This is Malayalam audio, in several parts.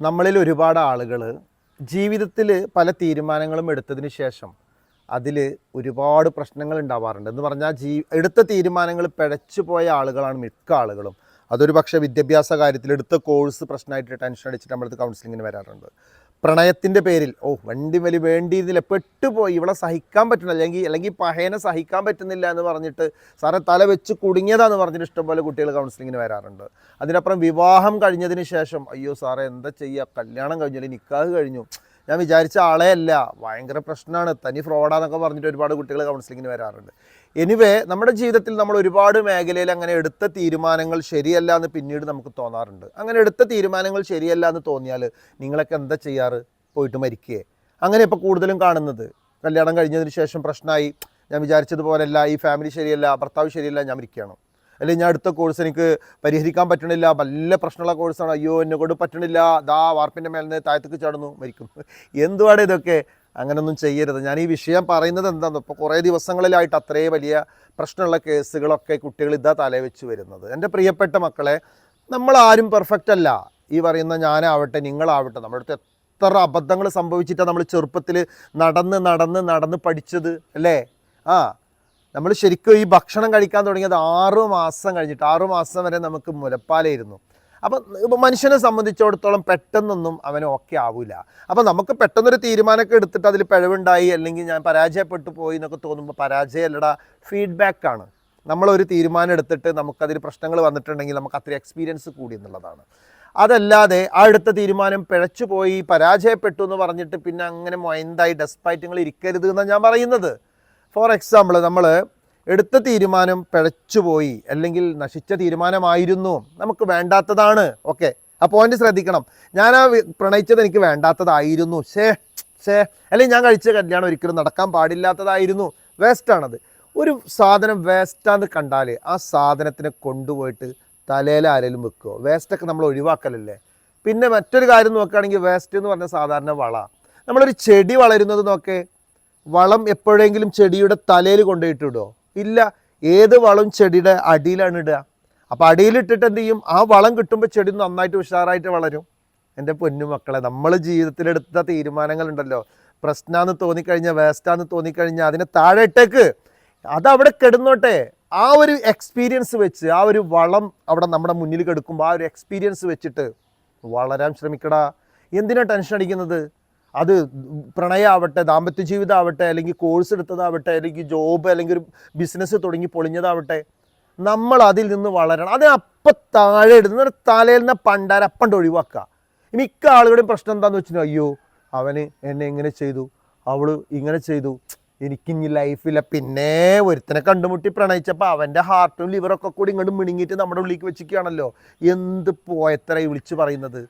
നമ്മളിൽ ഒരുപാട് ആളുകൾ ജീവിതത്തിൽ പല തീരുമാനങ്ങളും എടുത്തതിന് ശേഷം അതിൽ ഒരുപാട് പ്രശ്നങ്ങൾ ഉണ്ടാവാറുണ്ട്. എന്ന് പറഞ്ഞാൽ ജീ എടുത്ത തീരുമാനങ്ങൾ പിഴച്ചു പോയ ആളുകളാണ് മിക്ക ആളുകളും. അതൊരു പക്ഷേ വിദ്യാഭ്യാസ കാര്യത്തിൽ എടുത്ത കോഴ്സ് പ്രശ്നമായിട്ട് ടെൻഷൻ അടിച്ചിട്ട് നമ്മളത് കൗൺസിലിങ്ങിന് വരാറുണ്ട്. പ്രണയത്തിന്റെ പേരിൽ ഓ വണ്ടി വലി വേണ്ടിയിരുന്നില്ല പെട്ടുപോയി ഇവളെ സഹിക്കാൻ പറ്റുന്നില്ല അല്ലെങ്കിൽ അല്ലെങ്കിൽ പഹയനെ സഹിക്കാൻ പറ്റുന്നില്ല എന്ന് പറഞ്ഞിട്ട് സാറെ തല വെച്ച് കുടുങ്ങിയതാന്ന് പറഞ്ഞിട്ട് ഇഷ്ടംപോലെ കുട്ടികൾ കൗൺസിലിങ്ങിന് വരാറുണ്ട്. അതിനപ്പുറം വിവാഹം കഴിഞ്ഞതിന് ശേഷം അയ്യോ സാറേ എന്താ ചെയ്യുക? കല്യാണം കഴിഞ്ഞു അല്ലെങ്കിൽ നിക്കാഹ് കഴിഞ്ഞു. ഞാൻ വിചാരിച്ച ആളെ അല്ല. ഭയങ്കര പ്രശ്നമാണ് തനി ഫ്രോഡാന്നൊക്കെ പറഞ്ഞിട്ട് ഒരുപാട് കുട്ടികൾ കൗൺസിലിങ്ങിന് വരാറുണ്ട്. എനിവേ നമ്മുടെ ജീവിതത്തിൽ നമ്മൾ ഒരുപാട് മേഖലയിൽ അങ്ങനെ എടുത്ത തീരുമാനങ്ങൾ ശരിയല്ല എന്ന് പിന്നീട് നമുക്ക് തോന്നാറുണ്ട്. അങ്ങനെ എടുത്ത തീരുമാനങ്ങൾ ശരിയല്ല എന്ന് തോന്നിയാൽ നിങ്ങളൊക്കെ എന്താ ചെയ്യാറ്? പോയിട്ട് മരിക്കുകയെ അങ്ങനെ ഇപ്പോൾ കൂടുതലും കാണുന്നത്. കല്യാണം കഴിഞ്ഞതിന് ശേഷം പ്രശ്നമായി ഞാൻ വിചാരിച്ചതുപോലെയല്ല ഈ ഫാമിലി ശരിയല്ല. ഭർത്താവ് ശരിയല്ല. ഞാൻ മരിക്കുകയാണ്. അല്ലെങ്കിൽ ഞാൻ അടുത്ത കോഴ്സ് എനിക്ക് പരിഹരിക്കാൻ പറ്റണില്ല. നല്ല പ്രശ്നമുള്ള കോഴ്സാണ് അയ്യോ എന്നെ കൊണ്ട് പറ്റണില്ല. ദാ വാർപ്പിന്റെ മേലെ നിന്ന് താഴത്തേക്ക് ചടന്നു. മരിക്കും. എന്തുവാണ് ഇതൊക്കെ? അങ്ങനൊന്നും ചെയ്യരുത്. ഞാൻ ഈ വിഷയം പറയുന്നത് എന്താണെന്ന് ഇപ്പോൾ കുറേ ദിവസങ്ങളിലായിട്ട് അത്രേ വലിയ പ്രശ്നമുള്ള കേസുകളൊക്കെ കുട്ടികൾ ഇതാ തലവെച്ച് വരുന്നത്. എന്റെ പ്രിയപ്പെട്ട മക്കളെ നമ്മൾ ആരും പെർഫെക്റ്റ് അല്ല. ഈ പറയുന്ന ഞാനാവട്ടെ നിങ്ങളാവട്ടെ നമ്മുടെ അടുത്ത് എത്ര അബദ്ധങ്ങൾ സംഭവിച്ചിട്ടാണ് നമ്മൾ ചെറുപ്പത്തിൽ നടന്ന് നടന്ന് നടന്ന് പഠിച്ചത് അല്ലേ? ആ നമ്മൾ ശരിക്കും ഈ ഭക്ഷണം കഴിക്കാൻ തുടങ്ങിയത് ആറു മാസം കഴിഞ്ഞിട്ട് ആറു മാസം വരെ നമുക്ക് മുലപ്പാലായിരുന്നു. അപ്പം ഇപ്പം മനുഷ്യനെ സംബന്ധിച്ചിടത്തോളം പെട്ടെന്നൊന്നും അവന് ഓക്കെ ആവില്ല അപ്പം നമുക്ക് പെട്ടെന്നൊരു തീരുമാനമൊക്കെ എടുത്തിട്ട് അതിൽ പിഴവുണ്ടായി അല്ലെങ്കിൽ ഞാൻ പരാജയപ്പെട്ടു പോയി എന്നൊക്കെ തോന്നുമ്പോൾ പരാജയമല്ലടാ ഫീഡ്ബാക്കാണ് നമ്മളൊരു തീരുമാനം എടുത്തിട്ട് നമുക്കതിൽ പ്രശ്നങ്ങൾ വന്നിട്ടുണ്ടെങ്കിൽ നമുക്ക് അത്ര എക്സ്പീരിയൻസ് കൂടി എന്നുള്ളതാണ്. അതല്ലാതെ ആ എടുത്ത തീരുമാനം പിഴച്ചു പോയി പരാജയപ്പെട്ടു എന്ന് പറഞ്ഞിട്ട് പിന്നെ അങ്ങനെ മൊയന്തായി ഡെസ്പായിട്ട് നിങ്ങൾ ഇരിക്കരുത് എന്നാണ് ഞാൻ പറയുന്നത്. ഫോർ എക്സാമ്പിൾ നമ്മൾ എടുത്ത തീരുമാനം പിഴച്ചുപോയി അല്ലെങ്കിൽ നശിച്ച തീരുമാനമായിരുന്നു. നമുക്ക് വേണ്ടാത്തതാണ്. ഓക്കെ ആ പോയിന്റ് ശ്രദ്ധിക്കണം. ഞാൻ ആ പ്രണയിച്ചത് എനിക്ക് വേണ്ടാത്തതായിരുന്നു. ഷേ ഷേ അല്ലെങ്കിൽ ഞാൻ കഴിച്ച കല്യാണം ഒരിക്കലും നടക്കാൻ പാടില്ലാത്തതായിരുന്നു. വേസ്റ്റാണത് ഒരു സാധനം വേസ്റ്റാന്ന് കണ്ടാൽ ആ സാധനത്തിനെ കൊണ്ടുപോയിട്ട് തലയിൽ ആരെങ്കിലും വെക്കുമോ വേസ്റ്റൊക്കെ നമ്മൾ ഒഴിവാക്കലല്ലേ? പിന്നെ മറ്റൊരു കാര്യം നോക്കുകയാണെങ്കിൽ വേസ്റ്റ് എന്ന് പറഞ്ഞ സാധാരണ വള. നമ്മളൊരു ചെടി വളരുന്നത് നോക്കേ. വളം എപ്പോഴെങ്കിലും ചെടിയുടെ തലയിൽ കൊണ്ടുപോയിട്ടിടുമോ ഇല്ല. ഏത് വളം ചെടിയുടെ അടിയിലാണ് ഇടുക. അപ്പോൾ അടിയിലിട്ടിട്ട് എന്ത് ചെയ്യും? ആ വളം കിട്ടുമ്പോൾ ചെടി നന്നായിട്ട് ഉഷാറായിട്ട് വളരും. എന്റെ പൊന്നു മക്കളെ നമ്മൾ ജീവിതത്തിലെടുത്ത തീരുമാനങ്ങളുണ്ടല്ലോ. പ്രശ്നമാണെന്ന് തോന്നിക്കഴിഞ്ഞാൽ വേസ്റ്റാന്ന് തോന്നിക്കഴിഞ്ഞാൽ അതിനെ താഴെ ഇട്ടേക്ക് അതവിടെ കിടന്നോട്ടെ. ആ ഒരു എക്സ്പീരിയൻസ് വെച്ച് ആ ഒരു വളം അവിടെ നമ്മുടെ മുന്നിൽ കിടക്കുമ്പോൾ ആ ഒരു എക്സ്പീരിയൻസ് വെച്ചിട്ട് വളരാൻ ശ്രമിക്കടാ. എന്തിനാണ് ടെൻഷൻ അടിക്കുന്നത്? അത് പ്രണയമാവട്ടെ ദാമ്പത്യ ജീവിതമാവട്ടെ അല്ലെങ്കിൽ കോഴ്സ് എടുത്തതാവട്ടെ അല്ലെങ്കിൽ ജോബ് അല്ലെങ്കിൽ ഒരു ബിസിനസ് തുടങ്ങി പൊളിഞ്ഞതാവട്ടെ നമ്മൾ അതിൽ നിന്ന് വളരണം. അതിന് അപ്പം താഴെ ഇടുന്ന. തലയിൽ നിന്ന് പണ്ടാരപ്പണ്ട് ഒഴിവാക്കുക. മിക്ക ആളുകളുടെയും പ്രശ്നം എന്താണെന്ന് വെച്ചാൽ അയ്യോ അവന് എന്നെ ഇങ്ങനെ ചെയ്തു. അവൾ ഇങ്ങനെ ചെയ്തു. എനിക്കിനി ലൈഫില്ല പിന്നെ ഒരുത്തനെ കണ്ടുമുട്ടി പ്രണയിച്ചപ്പോൾ അവന്റെ ഹാർട്ടും ലിവറൊക്കെ കൂടി ഇങ്ങോട്ട് മിണുങ്ങിയിട്ട് നമ്മുടെ ഉള്ളിലേക്ക് വെച്ചിരിക്കുകയാണല്ലോ. എന്ത് പോയത്ര വിളിച്ച് പറയുന്നത്?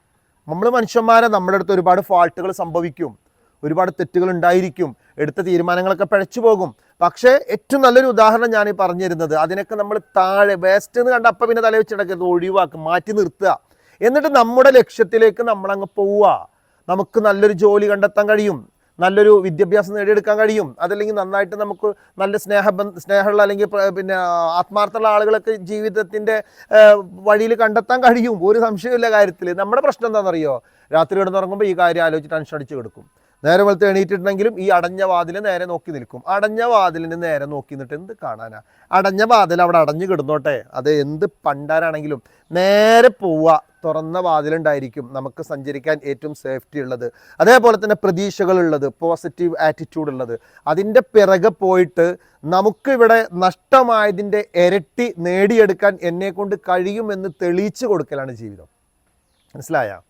നമ്മൾ മനുഷ്യന്മാരെ നമ്മുടെ അടുത്ത് ഒരുപാട് ഫാൾട്ടുകൾ സംഭവിക്കും. ഒരുപാട് തെറ്റുകൾ ഉണ്ടായിരിക്കും. എടുത്ത തീരുമാനങ്ങളൊക്കെ പിഴച്ചു പോകും. പക്ഷേ ഏറ്റവും നല്ലൊരു ഉദാഹരണം ഞാൻ ഈ പറഞ്ഞു തരുന്നത് അതിനൊക്കെ നമ്മൾ താഴെ വേസ്റ്റ് എന്ന് കണ്ട അപ്പം പിന്നെ തല വെച്ചിടക്കരുത് ഒഴിവാക്കും മാറ്റി നിർത്തുക. എന്നിട്ട് നമ്മുടെ ലക്ഷ്യത്തിലേക്ക് നമ്മളങ്ങ് പോവുക. നമുക്ക് നല്ലൊരു ജോലി കണ്ടെത്താൻ കഴിയും. നല്ലൊരു വിദ്യാഭ്യാസം നേടിയെടുക്കാൻ കഴിയും. അതല്ലെങ്കിൽ നന്നായിട്ട് നമുക്ക് നല്ല സ്നേഹ സ്നേഹമുള്ള അല്ലെങ്കിൽ പിന്നെ ആത്മാർത്ഥമുള്ള ആളുകളൊക്കെ ജീവിതത്തിന്റെ വഴിയിൽ കണ്ടെത്താൻ കഴിയും. ഒരു സംശയമില്ല കാര്യത്തിൽ. നമ്മുടെ പ്രശ്നം എന്താണെന്നറിയോ? രാത്രി കിടന്നുറങ്ങുമ്പോൾ ഈ കാര്യം ആലോചിച്ച് ടെൻഷൻ അടിച്ച് കിടക്കും. നേരെ വെളുത്ത് എണീറ്റിട്ടുണ്ടെങ്കിലും ഈ അടഞ്ഞ വാതിൽ നേരെ നോക്കി നിൽക്കും. അടഞ്ഞ വാതിലിന് നേരെ നോക്കി നിന്നിട്ട് എന്ത് കാണാനാ? അടഞ്ഞ വാതിൽ അവിടെ അടഞ്ഞു കിടന്നോട്ടെ. അത് എന്ത് പണ്ടാരാണെങ്കിലും നേരെ പോവുക. തുറന്ന വാതിലുണ്ടായിരിക്കും നമുക്ക് സഞ്ചരിക്കാൻ ഏറ്റവും സേഫ്റ്റി ഉള്ളത്. അതേപോലെ തന്നെ പ്രതീക്ഷകളുള്ളത് പോസിറ്റീവ് ആറ്റിറ്റ്യൂഡ് ഉള്ളത്. അതിന്റെ പിറകെ പോയിട്ട് നമുക്കിവിടെ നഷ്ടമായതിന്റെ ഇരട്ടി നേടിയെടുക്കാൻ എന്നെ കൊണ്ട് കഴിയുമെന്ന് തെളിയിച്ചു കൊടുക്കലാണ് ജീവിതം. മനസ്സിലായ?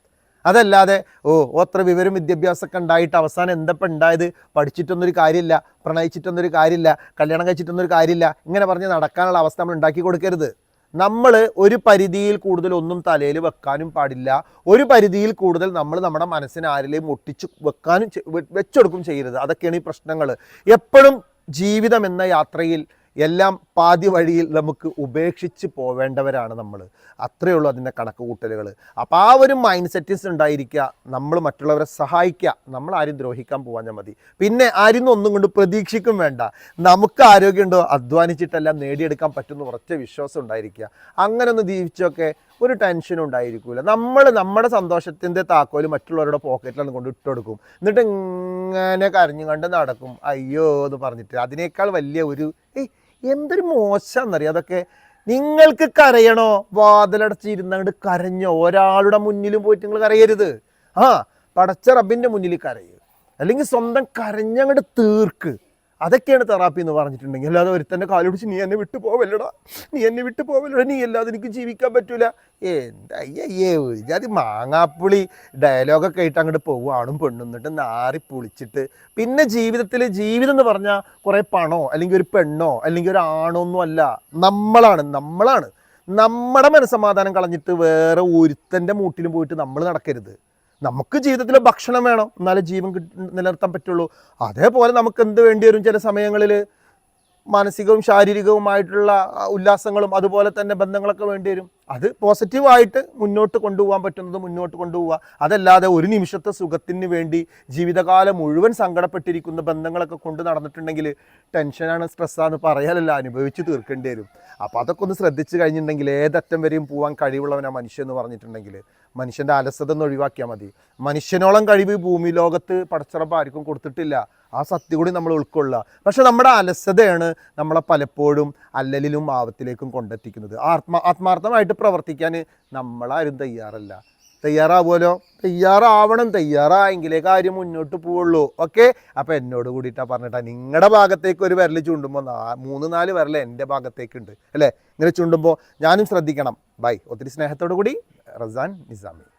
അതല്ലാതെ ഓ അത്ര വിവരം വിദ്യാഭ്യാസമൊക്കെ ഉണ്ടായിട്ട് അവസാനം എന്തപ്പം ഉണ്ടായത്? പഠിച്ചിട്ടൊന്നൊരു കാര്യമില്ല പ്രണയിച്ചിട്ടൊന്നൊരു കാര്യമില്ല കല്യാണം കഴിച്ചിട്ടൊന്നൊരു കാര്യമില്ല ഇങ്ങനെ പറഞ്ഞ് നടക്കാനുള്ള അവസ്ഥ നമ്മൾ ഉണ്ടാക്കി കൊടുക്കരുത്. നമ്മൾ ഒരു പരിധിയിൽ കൂടുതൽ ഒന്നും തലയിൽ വെക്കാനും പാടില്ല. ഒരു പരിധിയിൽ കൂടുതൽ നമ്മൾ നമ്മുടെ മനസ്സിനെ ആരിലെയും ഒട്ടിച്ച് വെക്കാനും വെച്ചെടുക്കും ചെയ്യരുത്. അതൊക്കെയാണ് ഈ പ്രശ്നങ്ങൾ. എപ്പോഴും ജീവിതം എന്ന യാത്രയിൽ എല്ലാം പാതി വഴിയിൽ നമുക്ക് ഉപേക്ഷിച്ച് പോവേണ്ടവരാണ് നമ്മൾ അത്രയേ ഉള്ളൂ അതിന്റെ കണക്ക് കൂട്ടലുകൾ അപ്പോൾ ആ ഒരു മൈൻഡ് സെറ്റിൽസ് ഉണ്ടായിരിക്കുക നമ്മൾ മറ്റുള്ളവരെ സഹായിക്കുക നമ്മൾ ആരും ദ്രോഹിക്കാൻ പോവാഞ്ഞാൽ മതി. പിന്നെ ആരും ഒന്നും കൊണ്ട് പ്രതീക്ഷിക്കും വേണ്ട. നമുക്ക് ആരോഗ്യമുണ്ടോ? അധ്വാനിച്ചിട്ടെല്ലാം നേടിയെടുക്കാൻ പറ്റുന്ന ഉറച്ച വിശ്വാസം ഉണ്ടായിരിക്കുക. അങ്ങനെ ഒന്ന് ജീവിച്ചൊക്കെ ഒരു ടെൻഷനും ഉണ്ടായിരിക്കില്ല നമ്മൾ നമ്മുടെ സന്തോഷത്തിന്റെ താക്കോൽ മറ്റുള്ളവരുടെ പോക്കറ്റിലാണ് കൊണ്ട് ഇട്ടെടുക്കും. എന്നിട്ട് ഇങ്ങനെ കരഞ്ഞു കണ്ട് നടക്കും. അയ്യോ എന്ന് പറഞ്ഞിട്ട്. അതിനേക്കാൾ വലിയ ഒരു ഏയ് എന്തൊരു മോശമെന്നറിയാം അതൊക്കെ നിങ്ങൾക്ക് കരയണോ? വാതിലടച്ചിരുന്നങ്ങോട്ട് കരഞ്ഞോ ഒരാളുടെ മുന്നിലും പോയിട്ട് നിങ്ങൾ കരയരുത്. ആ പടച്ച റബ്ബിന്റെ മുന്നിൽ കരയുക അല്ലെങ്കിൽ സ്വന്തം കരഞ്ഞങ്ങോട്ട് തീർക്ക്. അതൊക്കെയാണ് തെറാപ്പി എന്ന് പറഞ്ഞിട്ടുണ്ടെങ്കിൽ. അല്ലാതെ ഒരുത്തന്റെ കാലുപിടിച്ച് നീ എന്നെ വിട്ടു പോവല്ലടാ. നീ എന്നെ വിട്ടു പോവല്ലടാ. നീ അല്ലാതെ എനിക്ക് ജീവിക്കാൻ പറ്റൂല. എന്തയ്യേ ഒരു ജാതി മാങ്ങാപ്പുളി ഡയലോഗൊക്കെ ആയിട്ട് അങ്ങോട്ട് പോകും ആണും പെണ്ണും എന്നിട്ട് നാറി പുളിച്ചിട്ട്. പിന്നെ ജീവിതത്തിൽ ജീവിതം എന്ന് പറഞ്ഞാൽ കുറേ പണോ അല്ലെങ്കിൽ ഒരു പെണ്ണോ അല്ലെങ്കിൽ ഒരു ആണോ ഒന്നും അല്ല. നമ്മളാണ് നമ്മളാണ്. നമ്മുടെ മനസ്സമാധാനം കളഞ്ഞിട്ട് വേറെ ഒരുത്തന്റെ മൂട്ടിലും പോയിട്ട് നമ്മൾ നടക്കരുത്. നമുക്ക് ജീവിതത്തിൽ ഭക്ഷണം വേണം. എന്നാലേ ജീവൻ നിലനിർത്താൻ പറ്റുള്ളൂ. അതേപോലെ നമുക്ക് എന്ത് വേണ്ടി വരും ചില സമയങ്ങളിൽ മാനസികവും ശാരീരികവുമായിട്ടുള്ള ഉല്ലാസങ്ങളും അതുപോലെ തന്നെ ബന്ധങ്ങളൊക്കെ വേണ്ടി വരും. അത് പോസിറ്റീവായിട്ട് മുന്നോട്ട് കൊണ്ടുപോകാൻ പറ്റുന്നത് മുന്നോട്ട് കൊണ്ടുപോവുക. അതല്ലാതെ ഒരു നിമിഷത്തെ സുഖത്തിന് വേണ്ടി ജീവിതകാലം മുഴുവൻ സങ്കടപ്പെട്ടിരിക്കുന്ന ബന്ധങ്ങളൊക്കെ കൊണ്ട് നടന്നിട്ടുണ്ടെങ്കിൽ ടെൻഷനാണ് സ്ട്രെസ്സാന്ന് പറയാനല്ല അനുഭവിച്ച് തീർക്കേണ്ടി വരും. അപ്പോൾ അതൊക്കെ ഒന്ന് ശ്രദ്ധിച്ച് കഴിഞ്ഞിട്ടുണ്ടെങ്കിൽ ഏതറ്റം വരെയും പോകാൻ കഴിവുള്ളവനാണ് മനുഷ്യൻ എന്ന് പറഞ്ഞിട്ടുണ്ടെങ്കിൽ മനുഷ്യന്റെ അലസത ഒന്ന് ഒഴിവാക്കിയാൽ മതി. മനുഷ്യനോളം കഴിവ് ഭൂമി ലോകത്ത് പടച്ചിറപ്പ് ആർക്കും കൊടുത്തിട്ടില്ല. ആ സത്യം കൂടി നമ്മൾ ഉൾക്കൊള്ളുക. പക്ഷെ നമ്മുടെ അലസതയാണ് നമ്മളെ പലപ്പോഴും അല്ലലിലും ആപത്തിലേക്കും കൊണ്ടെത്തിക്കുന്നത്. ആത്മാ ആത്മാർത്ഥമായിട്ട് പ്രവർത്തിക്കാൻ നമ്മളാരും തയ്യാറല്ല. തയ്യാറാവുമല്ലോ? തയ്യാറാവണം. തയ്യാറായെങ്കിലേ കാര്യം മുന്നോട്ട് പോവുള്ളൂ. ഓക്കെ? അപ്പോൾ എന്നോട് കൂടിയിട്ടാണ് പറഞ്ഞിട്ടാ. നിങ്ങളുടെ ഭാഗത്തേക്ക് ഒരു വിരൽ ചൂണ്ടുമ്പോൾ മൂന്ന് നാല് വിരൽ എന്റെ ഭാഗത്തേക്കുണ്ട്. അല്ലേ? ഇങ്ങനെ ചൂണ്ടുമ്പോൾ ഞാനും ശ്രദ്ധിക്കണം. ബൈ. ഒത്തിരി സ്നേഹത്തോടു കൂടി റസാൻ നിസാമി.